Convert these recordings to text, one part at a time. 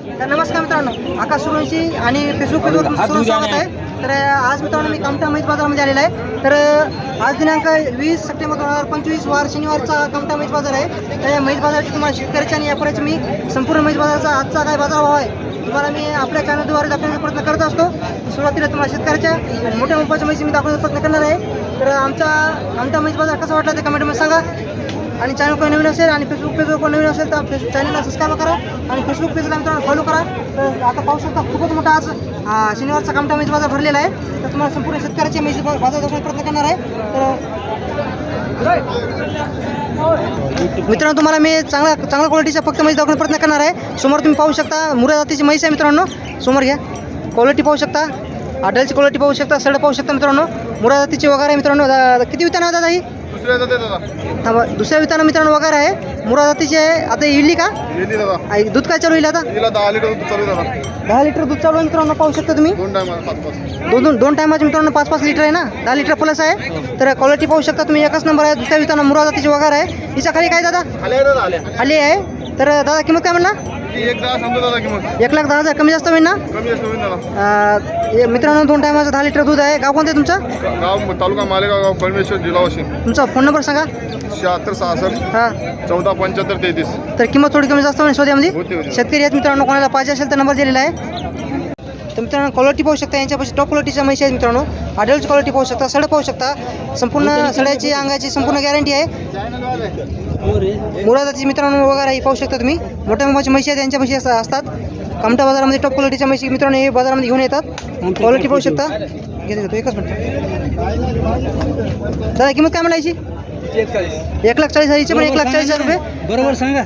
तर नमस्कार मित्रांनो आकाश सुरवंशी आणि फेसबुक पेजवर सर्व स्वागत आहे. तर आज मित्रांनो मी कामठा म्हैस बाजारामध्ये आलेला आहे. तर आज दिनांक वीस सप्टेंबर दोन हजार पंचवीस वार शनिवारचा कामठा म्हैस बाजार आहे. तर या म्हैस बाजाराची तुम्हाला शेतकऱ्याच्या आणि व्यापाऱ्याची मी संपूर्ण म्हैस बाजाराचा आजचा काय बाजार भाव आहे तुम्हाला मी आपल्या चॅनलद्वारे दाखवण्याचा प्रयत्न करत असतो. सुरुवातीला तुम्हाला शेतकऱ्याच्या आणि मोठ्या मोबाईलच्या म्हैसी मी दाखवण्याचा प्रयत्न करणार आहे. तर आमचा कामठा म्हैस बाजार कसा वाटला ते कमेंटमध्ये सांगा. आणि चॅनल पण नवीन असेल आणि फेसबुक पेजवर कोण नवीन असेल तर फेसबुक चॅनलला सबस्क्राईब करा आणि फेसबुक पेजला मित्रांनो फॉलो करा. तर आता पाहू शकता खूपच मोठा आज शनिवारचा कामटा मेज बाजार भरलेला आहे. तर तुम्हाला संपूर्ण शेतकऱ्याचे मेज बाजार दाखवण्याचा प्रयत्न करणार आहे. तर मित्रांनो तुम्हाला मी चांगला चांगल्या क्वालिटीचा फक्त म्हैस दाखवण्याचा प्रयत्न करणार आहे. समोर तुम्ही पाहू शकता मुरा जातीची म्हैस आहे मित्रांनो. समोर घ्या. क्वालिटी पाहू शकता. आडलची क्वालिटी पाहू शकता सड पाहू शकता मित्रांनो. मुरा जातीची वगैरे मित्रांनो. किती विताना दादा ही? दुसऱ्या दादा. थांबा दुसऱ्या विताना मित्रांनो वगैरे आहे. मुरा जातीची आहे. आता इडली का? दादा. आई, दूध काय चालू येईल आता? तिला दहा लिटर दूध चालू आहे दादा. दहा लिटर दूध चालू आहे मित्रांनो पाहू शकता तुम्ही. दोन पाच पाच दोन दोन दोन टायमाचे मित्रांनो पाच पाच लिटर आहे ना? दहा लिटर प्लस आहे. तर क्वालिटी पाहू शकता तुम्ही. एकच नंबर आहे. दुसऱ्या विताना मुरा जातीची वगैरे आहे. हिच्या खाली काय दादा? आले खाली आहे. तर दादा किंमत काय म्हणला? एक लाख दहा हजार कमी जास्त होईल ना? अं, मित्रांनो दोन टायमाचं दहा लिटर दूध आहे. गाव कोणतं आहे तुमचं? गाव तालुका मालेगाव गाव कळमेश्वर जिल्हा वाशिम. तुमचा फोन नंबर सांगा. शहात्तर सहासष्ट हां. चौदा पंच्याहत्तर तेहतीस. तर किंमत थोडी कमी जास्त होईल होते होते. शेतकरी आहेत मित्रांनो कोणाला पाहिजे असेल तर नंबर दिलेला आहे. तर मित्रांनो क्वालिटी पाहू शकता यांच्यापाशी टॉप क्वालिटीच्या म्हशी आहेत मित्रांनो. आडलची क्वालिटी पाहू शकता सड पाहू शकता. संपूर्ण सड्याची अंगाची संपूर्ण गॅरंटी आहे. मुरादाची मित्रांनो वगैरे ही पाहू शकता तुम्ही. मोठ्या मोठ्याची म्हशी आहेत त्यांच्यापाशी अस- असतात. कामठा बाजारामध्ये टॉप क्वालिटीच्या म्हशी मित्रांनो हे बाजारामध्ये घेऊन येतात. क्वालिटी पाहू शकता. घेतो घेतो एकच मिनिट. दादा किंमत काय म्हणायची? एक लाख चाळीस हजार हिचे पण एक लाख चाळीस हजार रुपये? बरोबर सांगा.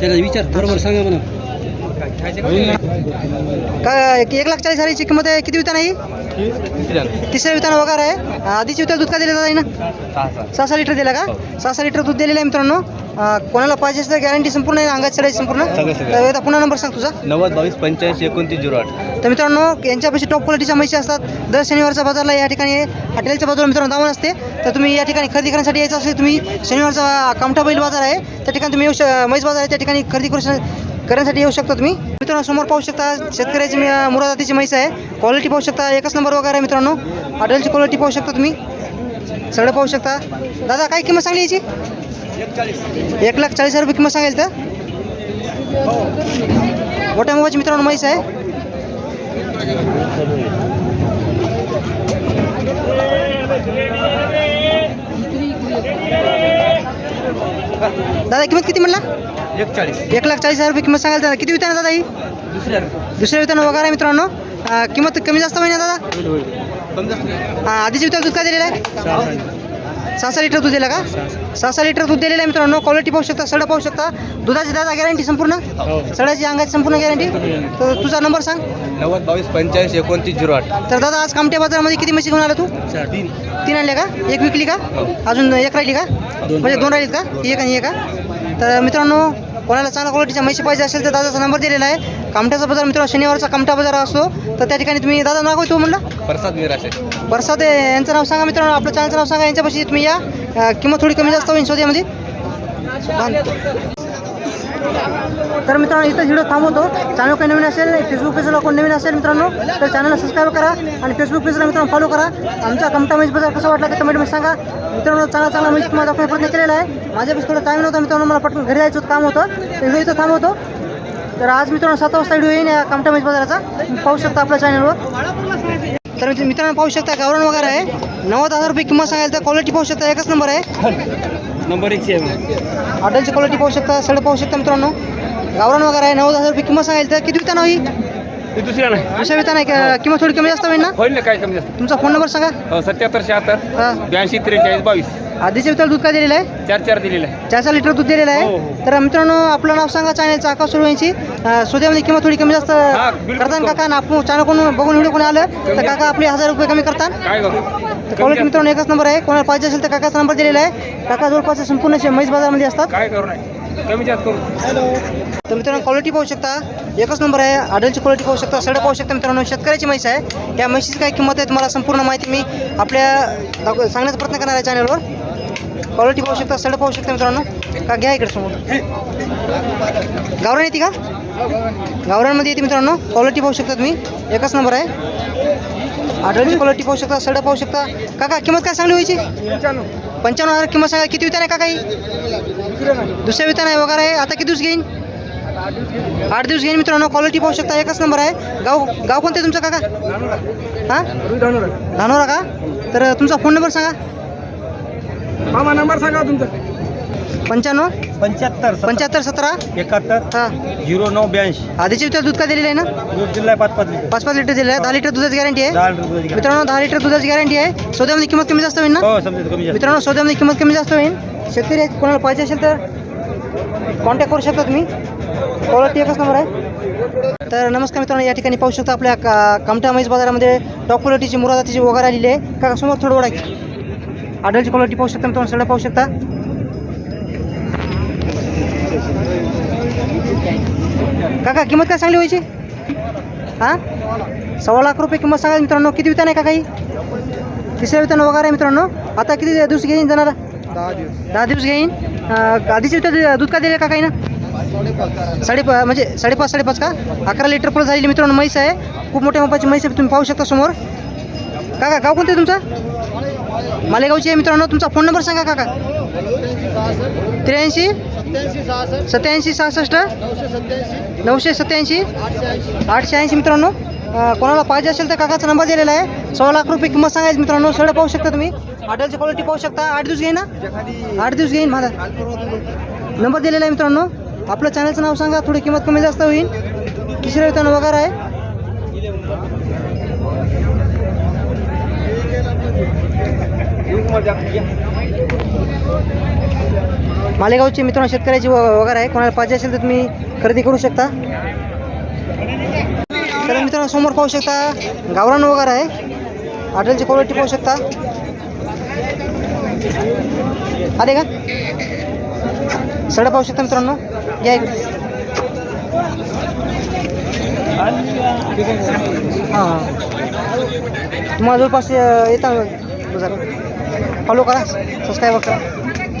त्याला विचार बरोबर सांगा म्हणा. काय एक लाख चाळीस हजाराची किंमत आहे. किती वितान आहे? तिसऱ्या वितान वगैरे आहे. आधीच्या वितान दूध का दिलं दादा ना? सहा सहा लिटर दिलं का? सहा सहा लिटर दूध दिलेलं आहे मित्रांनो. कोणाला पाहिजे तर गॅरंटी संपूर्ण आहे अंगात चढायची संपूर्ण. पुन्हा नंबर सांग तुझा. नव्वद बावीस पंच्याऐंशी एकोणतीस झिरो आठ. तर मित्रांनो यांच्यापाशी टॉप क्वालिटीच्या म्हशी असतात. दर शनिवारच्या बाजारला या ठिकाणी हॉटेलच्या बाजूला मित्रांनो दावण असते. तर तुम्ही या ठिकाणी खरेदी करण्यासाठी यायचं असेल तुम्ही शनिवारचा कामठा बैल बाजार आहे. त्या ठिकाणी तुम्ही येऊ श म्हैस बाजार आहे त्या ठिकाणी खरेदी करू श करण्यासाठी येऊ शकता तुम्ही. मित्रांनो समोर पाहू शकता शेतकऱ्याची मी, अं, जातीची म्हैस आहे. क्वालिटी पाहू शकता एकच नंबर वगैरे आहे मित्रांनो. हॉटेलची क्वालिटी पाहू शकता तुम्ही. सगळं पाहू शकता. दादा काय किंमत सांगली याची? एक लाख चाळीस हजार रुपये किंमत सांगेल तर. मोठ्या मोबाईलची मित्रांनो म्हैस आहे. दादा किंमत किती म्हणला? एक चाळीस एक लाख चाळीस हजार रुपये किंमत सांगाल दादा. किती विताना दादा ही? दुसऱ्या दुसऱ्या विताना वगैरे आहे मित्रांनो. अं, किंमत कमी जास्त होईल ना दादा? अं, आधीच्या विताना दूध काय दिलेलं आहे? सहा सहा लिटर दूध दिलं का? सहा सहा लिटर दूध दिलेलं आहे मित्रांनो. क्वालिटी पाहू शकता सडा पाहू शकता. दुधाची दादा गॅरंटी संपूर्ण? सडाची अंगाची संपूर्ण गॅरंटी तर तुझा नंबर सांग. नव्वद बावीस पंच्याऐंशी एकोणतीस झिरो आठ. तर दादा आज कामट्या बाजारामध्ये किती म्हशी घेऊन आला तू? तीन. तीन आणल्या का? एक विकली का? अजून एक राहिली का? म्हणजे दोन राहिलीत का? ही एक आणि ही एक का तर मित्रांनो कोणाला चांगल्या क्वालिटीच्या म्हशी पाहिजे असेल तर दादाचा नंबर दिलेला आहे. कामट्याचा बाजार मित्रांनो शनिवारचा कामटा बाजार असतो. तर त्या ठिकाणी तुम्ही दादा नाव तो म्हणला? प्रसाद मिराशे बरसात आहे, यांचं नाव सांगा मित्रांनो. आपलं चॅनलचं नाव सांगा. यांच्यापाशी तुम्ही या. किंमत थोडी कमी जास्त होईल शोध्यामध्ये तर मित्रांनो इथं व्हिडिओ थांबवतो. चॅनल काही नवीन असेल फेसबुक पेजला कोण नवीन असेल मित्रांनो तर चॅनलला सबस्क्राईब करा आणि फेसबुक पेजला मित्रांनो फॉलो करा. आमचा कमता मैच बाजार कसा वाटला ते कमेंटमध्ये सांगा. मित्रांनो चांगला चांगला मैच तुम्हाला दाखवण्याचा प्रयत्न केलेला आहे. माझ्यापाशी थोडं टाईम नव्हता मित्रांनो मला पटकन घरी जायचं काम होतं. तर व्हिडिओ इथं थांबवतो. तर आज मित्रांनो सात वाजता व्हिडिओ येईन या कमटा मॅच बाजाराचा पाहू शकता आपल्या चॅनलवर तर मित्रांनो पाहू शकता गावरण वगैरे आहे. नव्वद हजार रुपये किंमत सांगायला तर क्वालिटी पाहू शकता एकच नंबर आहे. नंबर एकशे हॉटेलची क्वालिटी पाहू शकता सड पाहू शकता मित्रांनो. गावरान वगैरे आहे नव्वद हजार रुपये किंमत सांगायला तर किती वितान होई दुसऱ्या नाही. अशा वितान आहे का? किंमत थोडी कमी जास्त होईल ना? होईल ना काय कमी जास्त? तुमचा फोन नंबर सांगा. हो सत्याहत्तर शहात्तर हां. ब्याऐंशी त्रेचाळीस बावीस. आधीच्या विताला दूध काय दिलेलं आहे? चार चार दिलेलं आहे. चार चार लिटर दूध दिलेलं हो, आहे. हो. तर मित्रांनो आपलं नाव सांगा चॅनलचं आकाश सुरवयांची सोद्यामध्ये किंमत थोडी कमी जास्त. करताना काका ना आपण चॅनल कोण बघून व्हिडिओ कोणी आलं तर काका आपले हजार रुपये कमी करतात काय करू तर क्वालिटी मित्रांनो एकच नंबर आहे. कोणाला पाहिजे असेल तर काकाचा नंबर दिलेला आहे. काका जवळपास संपूर्ण शे- म्हैस बाजारामध्ये असतात. काय करू नाही कमी जास्त करू. तर मित्रांनो क्वालिटी पाहू शकता. एकच नंबर आहे. आडलची क्वालिटी पाहू शकता. सड पाहू शकता मित्रांनो. शेतकऱ्याची म्हैस आहे. या म्हशीची काय किंमत आहे तुम्हाला संपूर्ण माहिती मी आपल्या सांगण्याचा प्रयत्न करणार आहे चॅनलवर क्वालिटी पाहू शकता सड पाहू शकता मित्रांनो. का घ्या इकडे समोर. गावरान येते का? गावरांमध्ये येते मित्रांनो. क्वालिटी पाहू शकता तुम्ही. एकच नंबर आहे. आढळची क्वालिटी पाहू शकता सडा पाहू शकता. काका किंमत काय सांगली व्हायची पंच्याण्णव. हजार किंमत सांगा. किती वितान आहे काका ही? दुसऱ्या वितान आहे वगैरे आहे. आता किती दिवस घेईन? आठ दिवस घेईन. मित्रांनो. क्वालिटी पाहू शकता. एकच नंबर आहे. गाव गाव कोणतं आहे तुमचं काका? हां? धानोरा. का? तर तुमचा फोन नंबर सांगा. मामा नंबर सांगा तुमचा. पंच्याण्णव? पंच्याहत्तर पंच्याहत्तर सतरा? एकाहत्तर. हां. झिरो नऊ ब्याऐंशी. आधीच्या विचार दूध का दिलेलं आहे ना? दूध दिलाय पाच पाच लिटर. पाच पाच लिटर दिलेलं आहे. दहा लिटर दुधाची गॅरंटी आहे? लिटर दूध. मित्रांनो दहा लिटर दुधाची गॅरंटी आहे. सौद्यामध्ये किंमत कमी जास्त होईल ना? हो समजा कमी जास्त. मित्रांनो सौद्यामध्ये किंमत कमी जास्त होईल. शेतकरी आहेत कोणाला पाहिजे असेल तर कॉन्टॅक्ट करू शकता तुम्ही. क्वालिटी एकच नंबर आहे. तर नमस्कार मित्रांनो या ठिकाणी पाहू शकता आपल्या का कामठा म्हैस बाजारामध्ये टॉप क्वालिटीची मुरादाची वगैरे आलेली आहे. का समोर थोडं ओढा आडलची क्वालिटी पाहू शकता मित्रांनो सगळं पाहू शकता. काका किंमत काय सांगली व्हायची हां? सव्वा लाख रुपये किंमत सांगा मित्रांनो. किती वितान आहे का काही तिसऱ्या वितान वगैरे आहे मित्रांनो. आता किती दिवस घेईन जाणार? दहा दिवस घेईन. अं, आधीचे दूध का दिले का काही ना साडेपा म्हणजे साडेपाच साडेपाच का? अकरा लिटर प्लस झालेली मित्रांनो म्हैस आहे. खूप मोठ्या मापाची म्हैस आहे तुम्ही पाहू शकता समोर. काका गाव कोणतं आहे तुमचं? मालेगावची आहे मित्रांनो तुमचा फोन नंबर सांगा काका. त्र्याऐंशी? सत्याऐंशी सहासष्ट? नऊशे सत्याऐंशी? आठशे ऐंशी मित्रांनो. कोणाला पाहिजे असेल तर काकाचा नंबर दिलेला आहे. सव्वा लाख रुपये किंमत सांगायची मित्रांनो. सगळं पाहू शकता तुम्ही. हॉटेलची क्वालिटी पाहू शकता. आठ दिवस घेईन ना आठ दिवस घेईन माझा. नंबर दिलेला आहे मित्रांनो. आपलं चॅनलचं नाव सांगा. थोडी किंमत कमी जास्त होईल. तिसऱ्या वेतन वगैरे आहे. मालेगावचे मित्रांनो शेतकऱ्याची व- वगैरे आहे. कोणाला पाहिजे असेल तर तुम्ही खरेदी करू शकता. तर मित्रांनो समोर पाहू शकता गावरान वगैरे आहे. हॉटेलची क्वालिटी पाहू शकता. आले का? सडा पाहू शकता मित्रांनो. या हां हां. तुम्हाला जवळपास येता येता फॉलो करा सबस्क्राईब करा.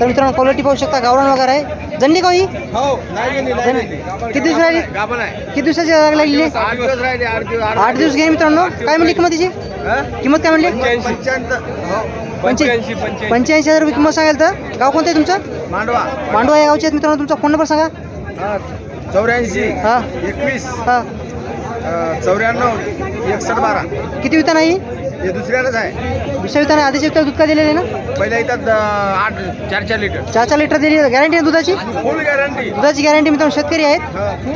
तर मित्रांनो क्वालिटी पाहू शकता गावरान वगैरे आहे. जंडी का ही? किती दिवस राहिली? किती दिवसाची लागलेली आठ दिवस घे मित्रांनो. काय म्हणली किंमत तिची किंमत काय म्हणली? पंच्याऐंशी. पंच्याऐंशी हजार रुपये किंमत सांगाल तर? गाव कोणतं आहे तुमचं? मांडवा. मांडवा या गावचे आहेत मित्रांनो तुमचा फोन नंबर सांगा. चौऱ्याऐंशी. हां. एकवीस. हां. चौऱ्याण्णव एकसष्ट बारा. किती विता नाही हे दुसऱ्यालाच आहे. दुसऱ्या आधीच्या विता दूध का दिलेले ना? पहिल्या येतात आठ चार चार लिटर. चार चार लिटर दिली गॅरंटी आहे दुधाची? फुल गॅरंटी दुधाची गॅरंटी मित्रांनो शेतकरी आहेत.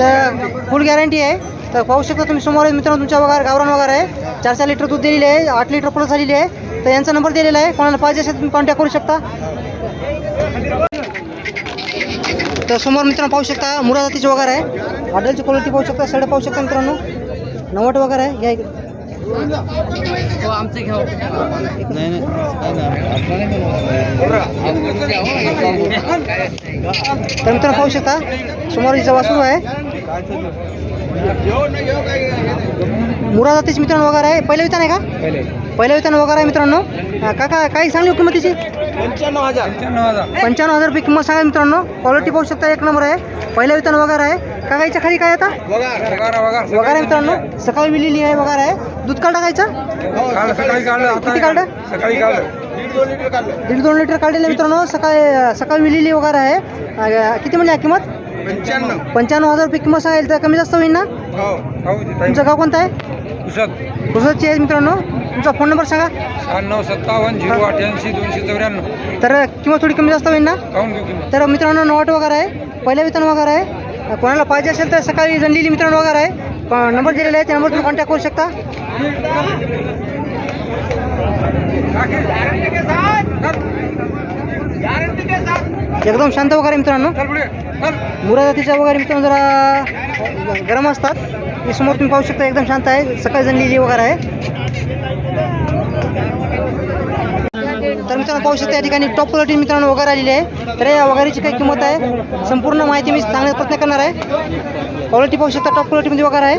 तर फुल गॅरंटी आहे. तर पाहू शकता तुम्ही समोर आहे मित्रांनो तुमच्या वगैरे गावरान वगैरे आहे. चार चार लिटर दूध दिलेले आहे. आठ लिटर प्लस झालेली आहे. तर यांचा नंबर दिलेला आहे. कोणाला पाहिजे असेल तुम्ही कॉन्टॅक्ट करू शकता. तर समोर मित्रांनो पाहू शकता मुरा जातीचे वगैरे आहे. हॉटेलची क्वालिटी पाहू शकता सड पाहू शकता मित्रांनो. नवट वगैरे आहे? घ्या इकडे. तर मित्रांनो पाहू शकता समोर हिचा वासरू आहे. मुरा जातीचे मित्रांनो वगैरे आहे. पहिल्या वितान आहे का? पहिल्या वितान. वगैरे आहे मित्रांनो. काका काही सांगली हो किंमतीची? पंच्याण्णव हजार. पंच्याण्णव हजार. रुपये किंमत सांगा मित्रांनो. क्वालिटी पाहू शकता एक नंबर आहे. पहिल्या वितान वगैरे आहे. काकाईच्या खाली काय आता? वगैरे. आहे मित्रांनो. सकाळी विलेली आहे वगैरे आहे. दूध काढा सकाळी किती काढलं? सकाळी काढलं. दीड दोन लिटर काढलं. दीड दोन लिटर काढलेलं आहे मित्रांनो. सकाळी सकाळी विलेली वगैरे आहे. अं, किती म्हणली आहे किंमत? पंच्याण्णव. पंच्याण्णव हजार रुपये किंमत सांगेल तर कमी जास्त होईल ना? हो. तुमचं गाव कोणतं आहे? आहे मित्रांनो. तुमचा फोन नंबर सांगा. शहाण्णव सत्तावन्न झिरो अठ्याऐंशी दोनशे चौऱ्याण्णव. तर किंमत थोडी कमी जास्त होईल ना? काऊन घेऊ किंमत? तर मित्रांनो नोट वगैरे आहे. पहिल्या वेतन वगैरे आहे. कोणाला पाहिजे असेल तर सकाळी जणलेली मित्रांनो वगैरे आहे. प- नंबर दिलेला आहे. त्या नंबर तुम्ही कॉन्टॅक्ट करू शकता. एकदम शांत वगैरे मित्रांनो. मुरा जातीच्या वगैरे मित्रांनो जरा गरम असतात. हे समोर तुम्ही पाहू शकता एकदम शांत आहे. सकाळी जणलेली वगैरे आहे. तर मित्रांनो पाहू शकता या ठिकाणी टॉप क्वालिटी मित्रांनो वगैरे आलेली आहे. तर या वगैरेची काय किंमत आहे. संपूर्ण माहिती मी सांगण्याचा प्रयत्न करणार आहे. क्वालिटी पाहू शकता टॉप क्वालिटीमध्ये वगैरे आहे.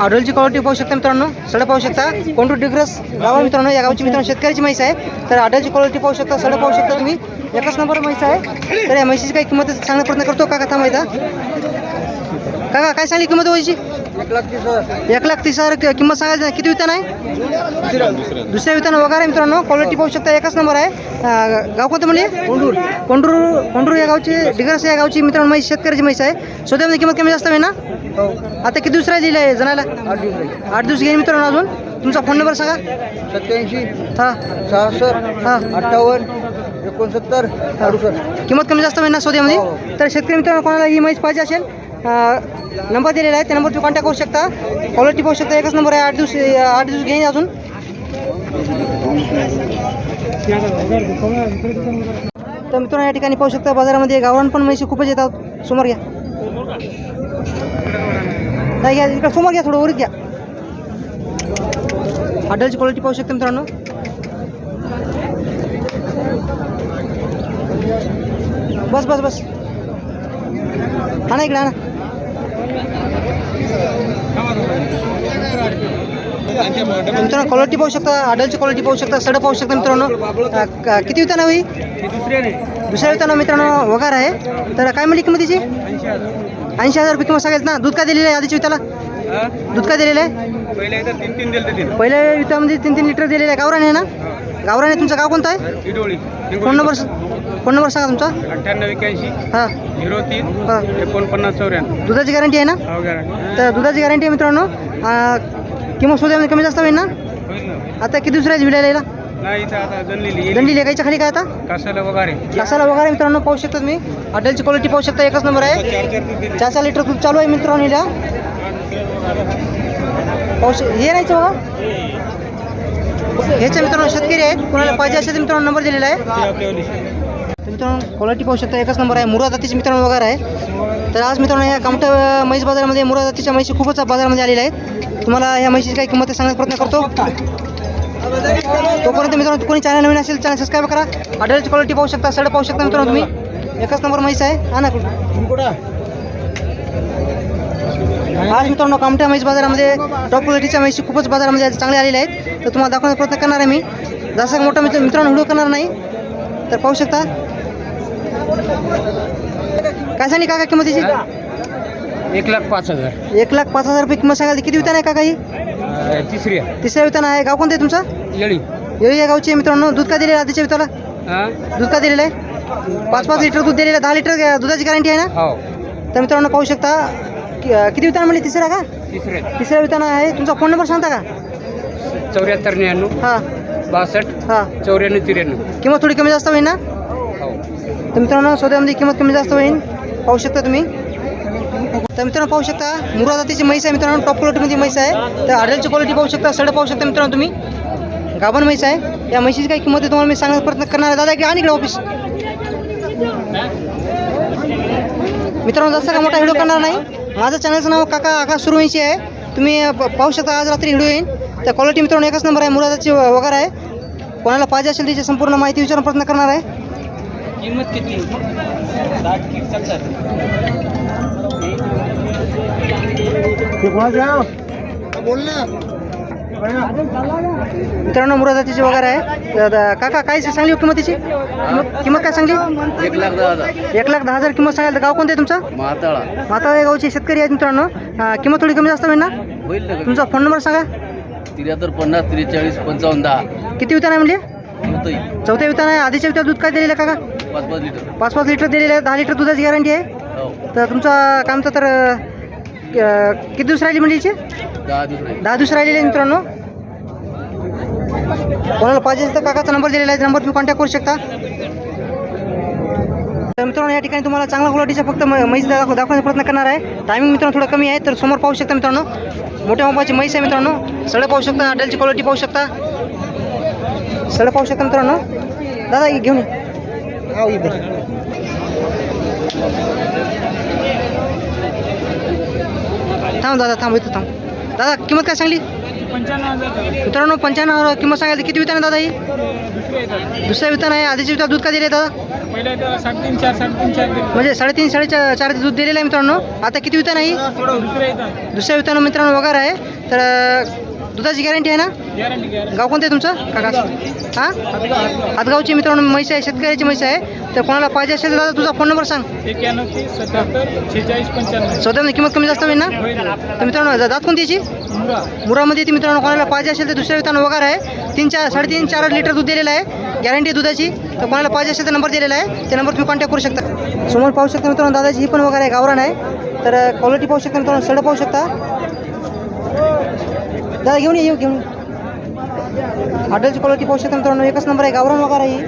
ऑर्डरची क्वालिटी पाहू शकता मित्रांनो. सडा पाहू शकता. कोंटू डिग्रस गावा मित्रांनो या गावची मित्रांनो शेतकऱ्याची माहिती आहे. तर ऑर्डरची क्वालिटी पाहू शकता सडा पाहू शकता तुम्ही. एकच नंबर म्हैस आहे. तर या म्हैशीची काही किंमत सांगण्याचा प्रयत्न करतो काका थांबा इथं काका काय सांगली किंमत व्हायची एक लाख तीस हजार कि- किंमत सांगायची किती वितान आहे? दुसऱ्या वितान वगैरे मित्रांनो. क्वालिटी पाहू शकता एकच नंबर आहे. गाव कोणतं म्हणजे कोंडूर. कोंडूर कोंडूर या गावची डिग्रस या गावची मित्रांनो म्हैस शेतकऱ्याची म्हैस आहे. स्वतःमध्ये किंमत कमी जास्त आहे ना? हो. आता किती दुसरा दिलं आहे जणाला दिवस. आठ दिवस घेईन मित्रांनो अजून. तुमचा फोन नंबर सांगा. सत्याऐंशी. हां. सहासष्ट. हां. अठ्ठावन्न. एकोणसत्तर अडुसष्ट किंमत कमी जास्त होईल ना हो. सौद्यामध्ये तर शेतकरी मित्रांनो कोणाला ही माहिती पाहिजे असेल नंबर दिलेला आहे त्या नंबर तुम्ही कॉन्टॅक्ट करू शकता. क्वालिटी पाहू शकता एकच नंबर आहे आठ दिवस आठ दिवस घेईन अजून. तर मित्रांनो या ठिकाणी पाहू शकता बाजारामध्ये गावरान पण म्हैशी खूपच येतात. समोर घ्या. नाही घ्या इकडे समोर घ्या थोडं वरीत घ्या. हॉटेलची क्वालिटी पाहू शकता मित्रांनो. बस बस बस. हा ना इकडे ना मित्रांनो क्वालिटी पाहू शकता हॉटेलची क्वालिटी पाहू शकता सडं पाहू शकता मित्रांनो. किती विताना होई दुसऱ्या विताना मित्रांनो वगार आहे. तर काय म्हणली किंमतीची ऐंशी हजार रुपये किंमत सांगायचं ना? दूध का दिलेलं आहे आधीच्या विताला दूध का दिलेलं आहे? पहिल्या वितामध्ये तीन तीन लिटर दिलेलं आहे. गावरान आहे ना? गावरान तुमचं गाव कोणतं आहे? फोन नंबर फोन नंबर सांगा तुमचा. अठ्ठ्याण्णव एक्याऐंशी हां. झिरो तीन. हां. एकोणपन्नास चौऱ्याण्णव. दुधाची गॅरंटी आहे ना? हो गॅरंटी. तर दुधाची गॅरंटी आहे मित्रांनो अं, किंमत सोद्यामध्ये कमी जास्त होईल ना? होईल ना. आता किती दुसऱ्या विडायला नाही इथं आता जनलेली दंडी लेखायच्या खाली काय आता? कशाला वगैरे. कसाला वगैरे मित्रांनो पाहू शकता तुम्ही. हॉटेलची क्वालिटी पाहू शकता एकच नंबर आहे. चार चार लिटर दूध. चालू आहे मित्रांनो इला पाहू शक हे नाही बघा. ह्याच्या मित्रांनो शेतकरी आहेत कोणाला पाहिजे असेल तर मित्रांनो नंबर दिलेला आहे. मित्रांनो क्वालिटी पाहू शकता एकच नंबर आहे मुरा जातीचे मित्रांनो वगैरे आहे. तर आज मित्रांनो या कामठा म्हैस बाजारामध्ये मुरा जातीच्या म्हैशी खूपच बाजारामध्ये आलेल्या आहेत. तुम्हाला या म्हैशीची काही किंमत सांगण्याचा प्रयत्न करतो. तोपर्यंत मित्रांनो कोणी चॅनल नवीन असेल चॅनल सबस्क्राईब करा. हॉटेलची क्वालिटी पाहू शकता सड पाहू शकता मित्रांनो तुम्ही. एकच नंबर म्हैस आहे हा ना आज मित्रांनो कामठ्या म्हैस बाजारामध्ये टॉप क्वालिटीच्या म्हैशी खूपच बाजारामध्ये चांगले आलेले आहेत. तर तुम्हाला दाखवण्याचा प्रयत्न करणार आहे मी. जास्त मोठा मित्र मित्रांनो व्हिडिओ करणार नाही. तर पाहू शकता काय सांगली काका किंमतीची? एक लाख पाच हजार. एक लाख पाच हजार रुपये किंमत सांगायची किती वितान आहे काका ही? तिसरी तिसऱ्या वितान आहे. गाव कोणतं आहे तुमचं? येळी. येळी या गावची मित्रांनो. दूध का दिलेलं आधीच्या विताला हा दूध का दिलेलं आहे? पाच पाच लिटर दूध दिलेलं दहा लिटर दुधाची गॅरंटी आहे ना? हो. तर मित्रांनो पाहू शकता किती वितान म्हणले? तिसरा का? तिसरे तिसऱ्या वितान आहे. तुमचा फोन नंबर सांगता का? चौऱ्याहत्तर त्र्याण्णव हां. बासष्ट हां. चौऱ्याण्णव त्र्याण्णव. किंमत थोडी कमी जास्त होईल ना? तर मित्रांनो सौद्यामध्ये किंमत कमी जास्त होईल. पाहू शकता तुम्ही. तर मित्रांनो पाहू शकता मुरा जातीची म्हैस आहे मित्रांनो. टॉप क्वालिटीमध्ये म्हैस आहे. तर आडलची क्वालिटी पाहू शकता सड पाहू शकता मित्रांनो तुम्ही. गाभण म्हैस आहे. या म्हैशीची काही किंमत आहे तुम्हाला मी सांगण्याचा प्रयत्न करणार आहे. दादा की आणि इकडे ऑफिस मित्रांनो जास्त का मोठा व्हिडिओ करणार नाही. माझं चॅनलचं नाव काका आकाश सुरवंशी आहे. तुम्ही प- पाहू शकता आज रात्री व्हिडिओ येईल. त्या क्वालिटी मित्रांनो एकच नंबर आहे. मुरादाची वगैरे आहे. कोणाला पाहिजे असेल त्याची संपूर्ण माहिती विचारून प्रयत्न करणार आहे. किंमत किती? साठ की सत्तर. मित्रांनो मुरादाची वगैरे आहे काका काय सांगली हो किंमतीची किंमत किंमत काय सांगली? एक लाख दहा हजार. एक लाख दहा हजार किंमत सांगाल तर गाव कोणतं आहे तुमचं? माताळा. माता या गावचे शेतकरी आहेत मित्रांनो. किंमत थोडी कमी जास्त होईल ना? तुमचा फोन नंबर सांगा. त्र्याहत्तर पन्नास त्रेचाळीस पंचावन्न दहा. किती वितान आहे म्हणजे? चौथ्या आहे आधीच्या विता दूध काय दिलेलं आहे काका? पाच पाच लिटर. पाच पाच लिटर दिलेलं आहे. दहा लिटर दुधाची गॅरंटी आहे. हो. तर तुमचा कामचं तर अं, क- किती दिवस राहिली म्हणजे? दहा दिवस राहील. दहा दिवस राहिलेले आहे मित्रांनो. कोणाला पाहिजे असेल तर काकाचा नंबर दिलेला आहे. नंबर तुम्ही कॉन्टॅक्ट करू शकता. तर मित्रांनो या ठिकाणी तुम्हाला चांगला क्वालिटीचा फक्त म- म्हैस दाखव दाखवण्याचा प्रयत्न करणार आहे. टायमिंग मित्रांनो थोडं कमी आहे तर समोर पाहू शकता मित्रांनो. मोठ्या मापाची म्हैस आहे मित्रांनो. सडे पाहू शकता हॉटेलची क्वालिटी पाहू शकता. सडे पाहू शकता मित्रांनो. दादा हे घेऊन. थांब दादा थांब इथं थांब. दादा किंमत काय सांगली? मित्रांनो पंच्याण्णव हजार किंमत सांगायची किती वितान दादा ही? दुसऱ्या वितान आहे. आधीचे वितान दूध का दिले दादा? म्हणजे साडेतीन साडेचार चार दूध दिलेलं आहे मित्रांनो. आता किती वितान आहे? थोडं दुसरे येतात दुसऱ्या वितान मित्रांनो वगैरे आहे. तर दुधाची गॅरंटी आहे ना? गाव कोणतं आहे तुमचं? काका हां? हातगावची मित्रांनो म्हैस आहे शेतकऱ्याची म्हैस आहे. तर कोणाला पाहिजे असेल तर दादा तुझा फोन नंबर सांग. स्वतः किंमत कमी जास्त होईल ना? तर मित्रांनो दात कोणती याची? मुरा. मुरामध्ये येते मित्रांनो कोणाला पाहिजे असेल तर दुसऱ्या वितान वगैरे आहे. तीन चार साडेतीन चार लिटर दूध दिलेलं आहे. गॅरंटी दुधाची. तर कोणाला पाहिजे असेल तर नंबर दिलेला आहे. त्या नंबर तुम्ही कॉन्टॅक्ट करू शकता. समोर पाहू शकता मित्रांनो दादाची ही पण वगैरे आहे गावरान आहे. तर क्वालिटी पाहू शकता मित्रांनो सड पाहू शकता. दादा घेऊन ये येऊ घेऊन हॉटेलची क्वालिटी पाहू शकता मित्रांनो. एकच नंबर आहे गावरान वगैरे आहे ही.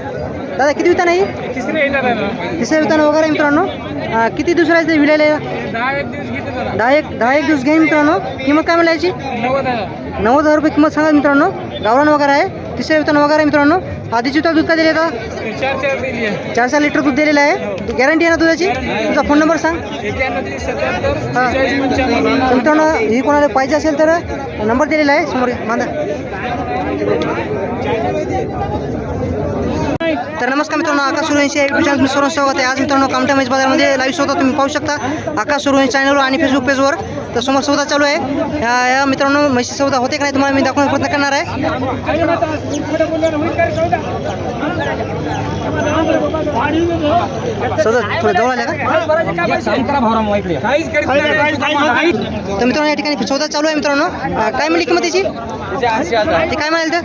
दादा किती वितान आहे. तिसऱ्या वितान वगैरे मित्रांनो. किती ते विलेले दहा एक दहा एक दहा एक दिवस घेईन मित्रांनो. किंमत काय मिळायची हजार. नव्वद हजार रुपये किंमत सांगा मित्रांनो. गावरान वगैरे आहे. तिसऱ्या वेतन वगैरे मित्रांनो? आधीची तर दूध काय दिले आता? चार चार लिटर दूध दिलेलं आहे. गॅरंटी आहे ना दुधाची? तुझा फोन नंबर सांग. हां. मित्रांनो ही कोणाला पाहिजे असेल तर नंबर दिलेला आहे. समोर मांदा तर नमस्कार मित्रांनो आकाश सुरवंशी एक विचार मी सर्व स्वागत आहे. आज मित्रांनो कामठा मैच बाजारमध्ये लाईव्ह स्वतः तुम्ही पाहू शकता. आकाश सुरवंशी चॅनलवर आणि फेसबुक पेजवर तर समोर सौदा चालू आहे. या मित्रांनो म्हशी सौदा होते का नाही तुम्हाला मी दाखवण्याचा प्रयत्न करणार आहे. सौदा थोडं जवळ आल्या का? तर मित्रांनो या ठिकाणी सौदा चालू आहे मित्रांनो. काय म्हणली किंमत त्याची ते काय म्हणाल तर?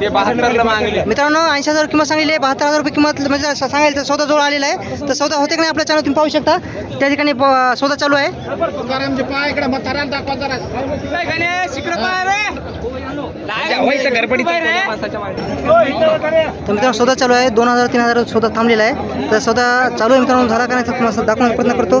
ते बहात्तरला मागले. मित्रांनो ऐंशी हजार किंमत सांगलेली आहे. बहात्तर हजार रुपये किंमत म्हणजे सांगायला तर सौदा जवळ आलेला आहे. तर सौदा होते का नाही आपल्या चॅनल तुम्ही पाहू शकता. त्या ठिकाणी सौदा चालू आहे. तर मित्रांनो सौदा चालू आहे. दोन हजार तीन हजार सौदा थांबलेला आहे. तर सौदा चालू आहे मित्रांनो झाला का नाही तुम्हाला दाखवण्याचा प्रयत्न करतो.